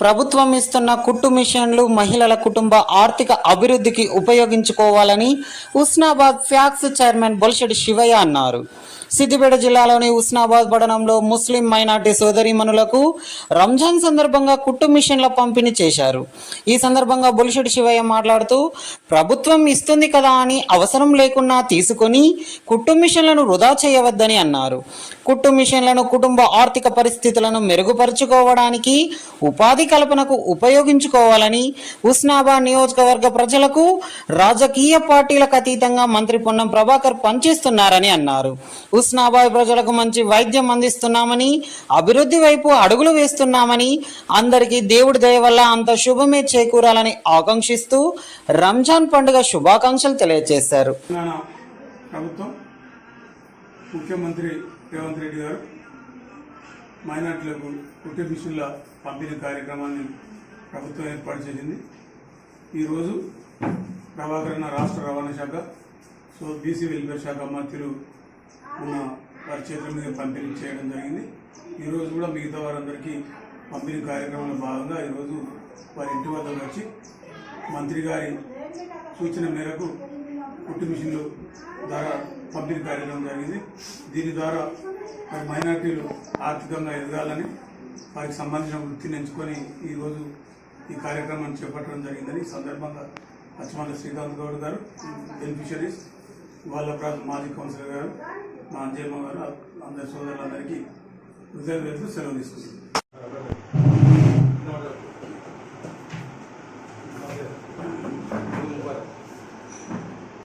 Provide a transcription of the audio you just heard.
ప్రభుత్వం ఇస్తున్న కుట్టు మిషన్లు మహిళల కుటుంబ ఆర్థిక అభివృద్ధికి ఉపయోగించుకోవాలని ఉస్నాబాద్ ఫ్యాక్స్ చైర్మన్ బొల్షెడ్ శివయ్య అన్నారు. సిద్దిపేట జిల్లాలోని ఉస్నాబాద్ పట్టణంలో ముస్లిం మైనార్టీ సోదరిమనులకు రంజాన్ సందర్భంగా కుట్టు మిషన్ల పంపిణీ చేశారు. ఈ సందర్భంగా బొలిశెట్టి శివయ్య మాట్లాడుతూ ప్రభుత్వం ఇస్తుంది కదా అని అవసరం లేకుండా తీసుకొని కుట్టు మిషన్లను వృధా చేయవద్దని అన్నారు. కుట్టు మిషన్లను కుటుంబ ఆర్థిక పరిస్థితులను మెరుగుపరుచుకోవడానికి ఉపాధి కల్పనకు ఉపయోగించుకోవాలని ఉస్నాబాద్ నియోజకవర్గ ప్రజలకు రాజకీయ పార్టీలకు అతీతంగా మంత్రి పొన్నం ప్రభాకర్ పనిచేస్తున్నారని అన్నారు. ఉస్నాబాద్ ప్రజలకు మంచి వైద్యం అందిస్తున్నామని అభివృద్ధి వైపు అడుగులు వేస్తున్నామని అందరికీ దేవుడి దయ వల్ల అంత శుభమే చేకూరాలని ఆకాంక్షిస్తూ రంజాన్ పండుగ శుభాకాంక్షలు తెలియజేశారు. ప్రభుత్వం ముఖ్యమంత్రి రేవంత్ రెడ్డి గారు మైనార్టీలకు కుట్టి మిషన్ల పంపిణీ కార్యక్రమాన్ని ప్రభుత్వం ఏర్పాటు చేసింది. ఈరోజు ప్రభాకరణ రాష్ట్ర రవాణా శాఖ సో బీసీ వెల్ఫేర్ శాఖ మంత్రులు ఉన్న వారి చేతుల మీద పంపిణీ చేయడం జరిగింది. ఈరోజు కూడా మిగతా వారందరికీ పంపిణీ కార్యక్రమంలో భాగంగా ఈరోజు వారి ఇంటి వద్దకు వచ్చి మంత్రి గారి సూచన మేరకు కుట్టు మిషన్లు ద్వారా పబ్లిక్ కార్యక్రమం జరిగింది. దీని ద్వారా మరి మైనార్టీలు ఆర్థికంగా ఎదగాలని వారికి సంబంధించిన వృత్తిని ఎంచుకొని ఈరోజు ఈ కార్యక్రమాన్ని చేపట్టడం జరిగిందని ఈ సందర్భంగా అచ్చమల్ల శ్రీకాంత్ గౌడ్ గారు బెనిఫిషరీస్ వాళ్ళ ప్రాంత మాజీ కౌన్సిలర్ గారు మా అంజయమ్మ గారు అందరి సోదరులందరికీ హృదయ సెలవు తీసుకుంటున్నాను